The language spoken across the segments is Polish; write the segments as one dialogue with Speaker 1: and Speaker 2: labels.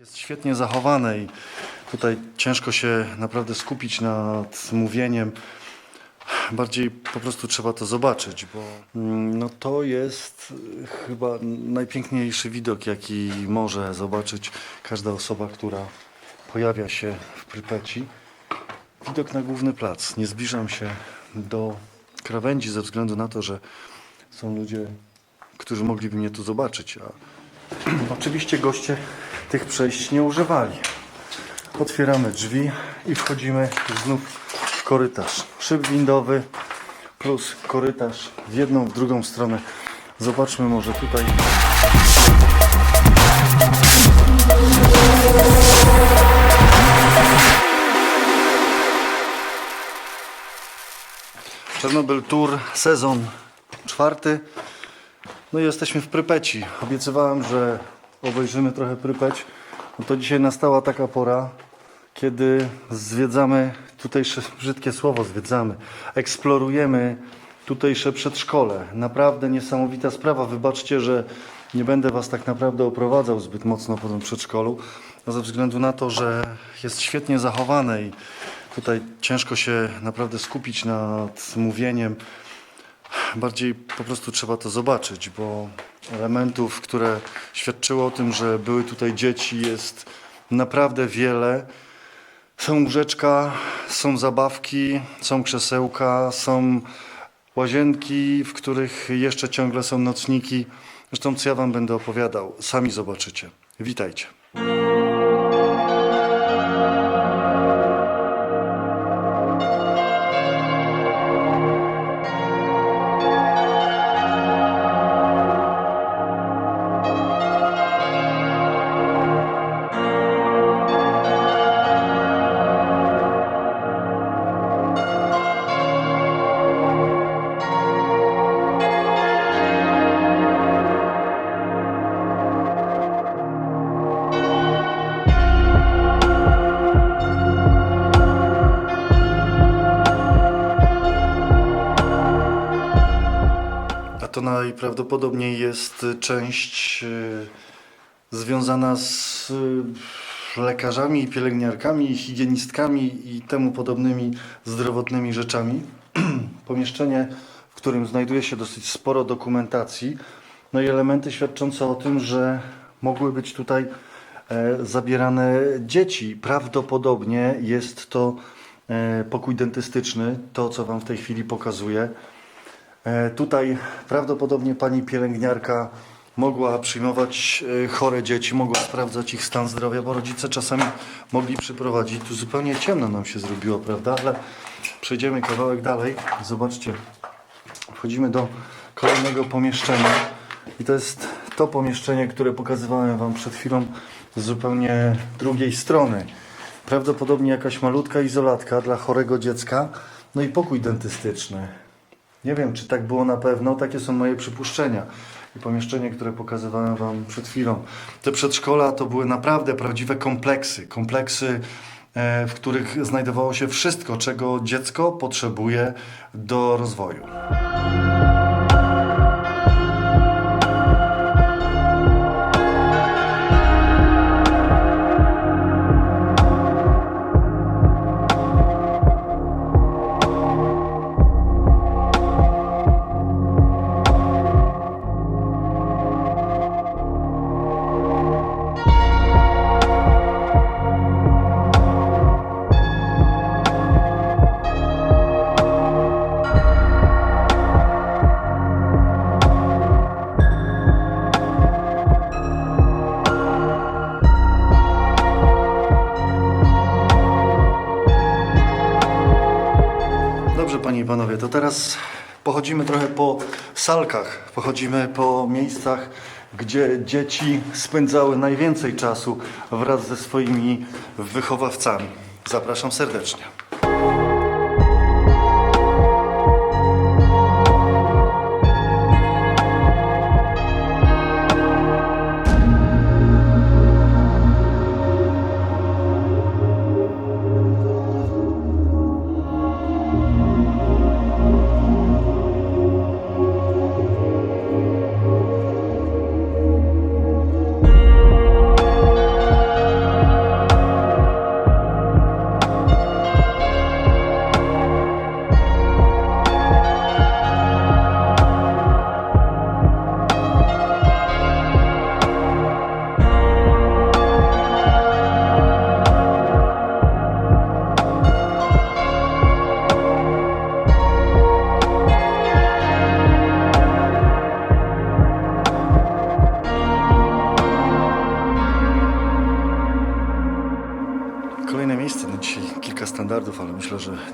Speaker 1: Jest świetnie zachowane i tutaj ciężko się naprawdę skupić nad mówieniem. Bardziej po prostu trzeba to zobaczyć, bo mm, no to jest chyba najpiękniejszy widok, jaki może zobaczyć każda osoba, która pojawia się w Prypeci. Widok na główny plac. Nie zbliżam się do krawędzi ze względu na to, że są ludzie, którzy mogliby mnie tu zobaczyć, a Oczywiście goście tych przejść nie używali. Otwieramy drzwi i wchodzimy znów w korytarz. Szyb windowy plus korytarz w jedną, w drugą stronę. Zobaczmy może tutaj. Czarnobyl Tour, sezon czwarty. No i jesteśmy w Prypeci. Obiecywałem, że obejrzymy trochę Prypeć. No to dzisiaj nastała taka pora, kiedy zwiedzamy tutejsze, brzydkie słowo zwiedzamy, eksplorujemy tutejsze przedszkole. Naprawdę niesamowita sprawa. Wybaczcie, że nie będę Was tak naprawdę oprowadzał zbyt mocno po tym przedszkolu, no ze względu na to, że jest świetnie zachowane i tutaj ciężko się naprawdę skupić nad mówieniem. Bardziej po prostu trzeba to zobaczyć, bo elementów, które świadczyły o tym, że były tutaj dzieci, jest naprawdę wiele. Są łóżeczka, są zabawki, są krzesełka, są łazienki, w których jeszcze ciągle są nocniki. Zresztą co ja Wam będę opowiadał, sami zobaczycie. Witajcie. To najprawdopodobniej jest część y, związana z y, lekarzami, pielęgniarkami, higienistkami i temu podobnymi zdrowotnymi rzeczami. Pomieszczenie, w którym znajduje się dosyć sporo dokumentacji, no i elementy świadczące o tym, że mogły być tutaj e, zabierane dzieci. Prawdopodobnie jest to e, pokój dentystyczny, to co Wam w tej chwili pokazuję. E, Tutaj prawdopodobnie pani pielęgniarka mogła przyjmować e, chore dzieci, mogła sprawdzać ich stan zdrowia, bo rodzice czasami mogli przyprowadzić. Tu zupełnie ciemno nam się zrobiło, prawda? Ale przejdziemy kawałek dalej. Zobaczcie, wchodzimy do kolejnego pomieszczenia i to jest to pomieszczenie, które pokazywałem Wam przed chwilą z zupełnie drugiej strony. Prawdopodobnie jakaś malutka izolatka dla chorego dziecka, no i pokój dentystyczny. Nie wiem, czy tak było na pewno, takie są moje przypuszczenia. I pomieszczenie, które pokazywałem Wam przed chwilą. Te przedszkola to były naprawdę prawdziwe kompleksy. Kompleksy, e, w których znajdowało się wszystko, czego dziecko potrzebuje do rozwoju. Panie i panowie, to teraz pochodzimy trochę po salkach, pochodzimy po miejscach, gdzie dzieci spędzały najwięcej czasu wraz ze swoimi wychowawcami. Zapraszam serdecznie.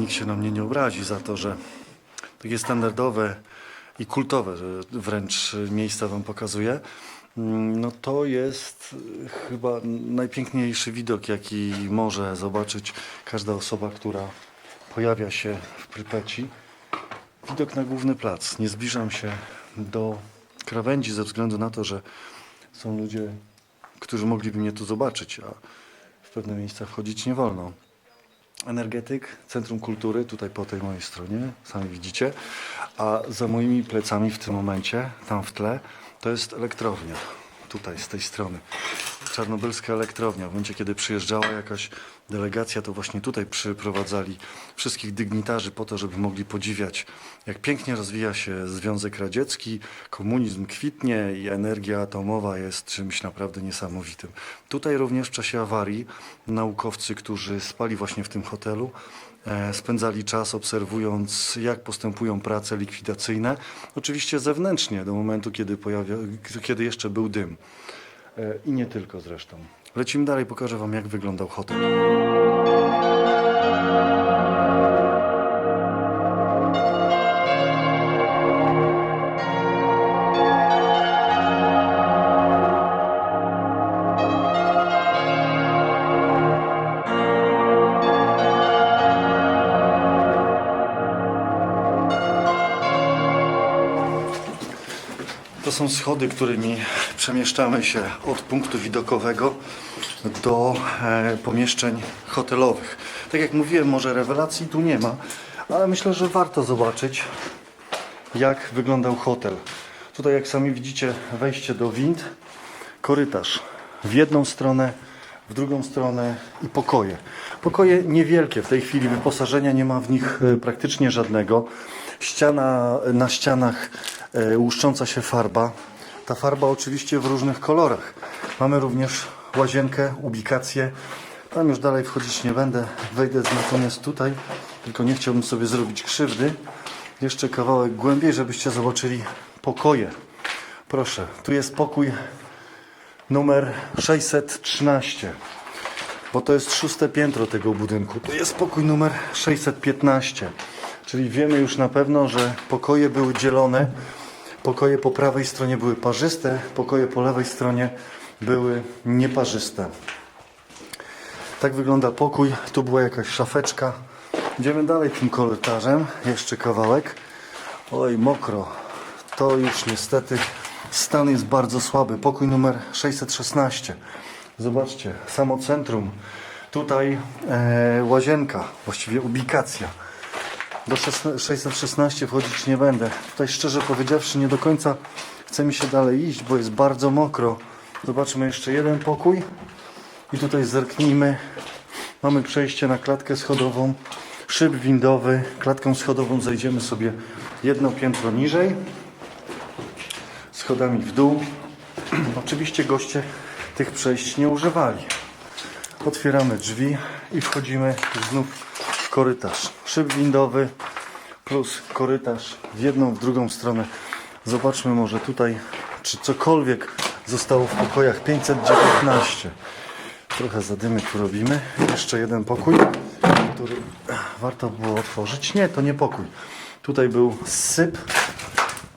Speaker 1: Nikt się na mnie nie obrazi za to, że takie standardowe i kultowe wręcz miejsca Wam pokazuję. Mm, No to jest chyba najpiękniejszy widok, jaki może zobaczyć każda osoba, która pojawia się w Prypeci. Widok na główny plac. Nie zbliżam się do krawędzi ze względu na to, że są ludzie, którzy mogliby mnie tu zobaczyć, a w pewne miejsca wchodzić nie wolno. Energetyk, Centrum Kultury, tutaj po tej mojej stronie, sami widzicie, a za moimi plecami w tym momencie, tam w tle, to jest elektrownia, tutaj z tej strony. Czarnobylska elektrownia. W momencie, kiedy przyjeżdżała jakaś delegacja, to właśnie tutaj przyprowadzali wszystkich dygnitarzy po to, żeby mogli podziwiać, jak pięknie rozwija się Związek Radziecki, komunizm kwitnie i energia atomowa jest czymś naprawdę niesamowitym. Tutaj również w czasie awarii naukowcy, którzy spali właśnie w tym hotelu, spędzali czas obserwując, jak postępują prace likwidacyjne, oczywiście zewnętrznie, do momentu, kiedy, pojawia, kiedy jeszcze był dym. E, I nie tylko zresztą. Lecimy dalej, pokażę Wam, jak wyglądał hotel. Są schody, którymi przemieszczamy się od punktu widokowego do e, pomieszczeń hotelowych. Tak jak mówiłem, może rewelacji tu nie ma, ale myślę, że warto zobaczyć, jak wyglądał hotel. Tutaj, jak sami widzicie, wejście do wind, korytarz w jedną stronę, w drugą stronę i pokoje. Pokoje niewielkie, w tej chwili wyposażenia nie ma w nich e, praktycznie żadnego. Ściana, na ścianach łuszcząca się farba. Ta farba oczywiście w różnych kolorach. Mamy również łazienkę, ubikację. Tam już dalej wchodzić nie będę. Wejdę natomiast tutaj, tylko nie chciałbym sobie zrobić krzywdy. Jeszcze kawałek głębiej, żebyście zobaczyli pokoje. Proszę, tu jest pokój numer 613, bo to jest szóste piętro tego budynku. To jest pokój numer 615, czyli wiemy już na pewno, że pokoje były dzielone. Pokoje po prawej stronie były parzyste, pokoje po lewej stronie były nieparzyste. Tak wygląda pokój. Tu była jakaś szafeczka. Idziemy dalej tym korytarzem. Jeszcze kawałek. Oj, mokro. To już niestety stan jest bardzo słaby. Pokój numer 616. Zobaczcie, samo centrum. Tutaj e, łazienka, właściwie ubikacja. Do 616 wchodzić nie będę. Tutaj szczerze powiedziawszy nie do końca chce mi się dalej iść, bo jest bardzo mokro. Zobaczmy jeszcze jeden pokój. I tutaj zerknijmy. Mamy przejście na klatkę schodową, szyb windowy. Klatką schodową zejdziemy sobie jedno piętro niżej. Schodami w dół. Oczywiście goście tych przejść nie używali. Otwieramy drzwi i wchodzimy znów korytarz. Szyb windowy plus korytarz w jedną, w drugą stronę. Zobaczmy może tutaj, czy cokolwiek zostało w pokojach 519. Trochę zadymy tu robimy. Jeszcze jeden pokój, który warto było otworzyć. Nie, to nie pokój. Tutaj był syp.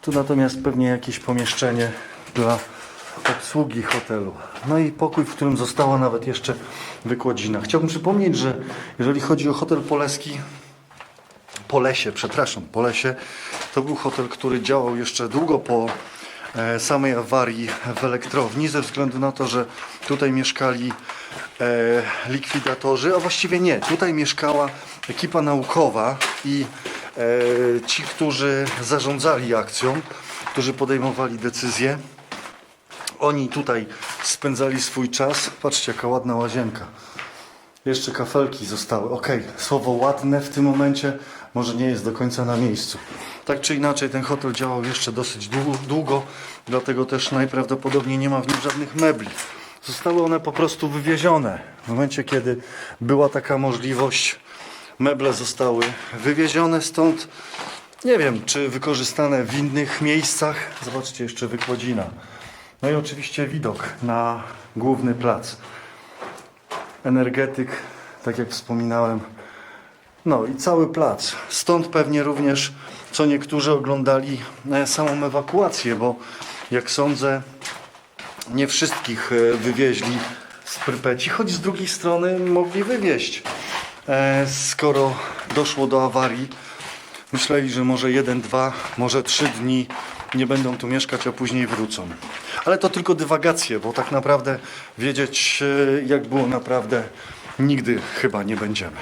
Speaker 1: Tu natomiast pewnie jakieś pomieszczenie dla obsługi hotelu. No i pokój, w którym została nawet jeszcze wykładzina. Chciałbym przypomnieć, że jeżeli chodzi o hotel Poleski, Polesie, przepraszam, Polesie, to był hotel, który działał jeszcze długo po e, samej awarii w elektrowni, ze względu na to, że tutaj mieszkali e, likwidatorzy, a właściwie nie, tutaj mieszkała ekipa naukowa i e, ci, którzy zarządzali akcją, którzy podejmowali decyzje. Oni tutaj spędzali swój czas. Patrzcie, jaka ładna łazienka. Jeszcze kafelki zostały. Ok, słowo ładne w tym momencie może nie jest do końca na miejscu. Tak czy inaczej, ten hotel działał jeszcze dosyć dłu- długo, dlatego też najprawdopodobniej nie ma w nim żadnych mebli. Zostały one po prostu wywiezione. W momencie, kiedy była taka możliwość, meble zostały wywiezione stąd. Nie wiem, czy wykorzystane w innych miejscach. Zobaczcie, jeszcze wykładzina. No i oczywiście widok na główny plac. Energetyk, tak jak wspominałem. No i cały plac. Stąd pewnie również co niektórzy oglądali e, samą ewakuację, bo jak sądzę, nie wszystkich e, wywieźli z Prypeci, choć z drugiej strony mogli wywieźć. E, skoro doszło do awarii, myśleli, że może jeden, dwa, może trzy dni nie będą tu mieszkać, a później wrócą. Ale to tylko dywagacje, bo tak naprawdę wiedzieć, e, jak było naprawdę, nigdy chyba nie będziemy.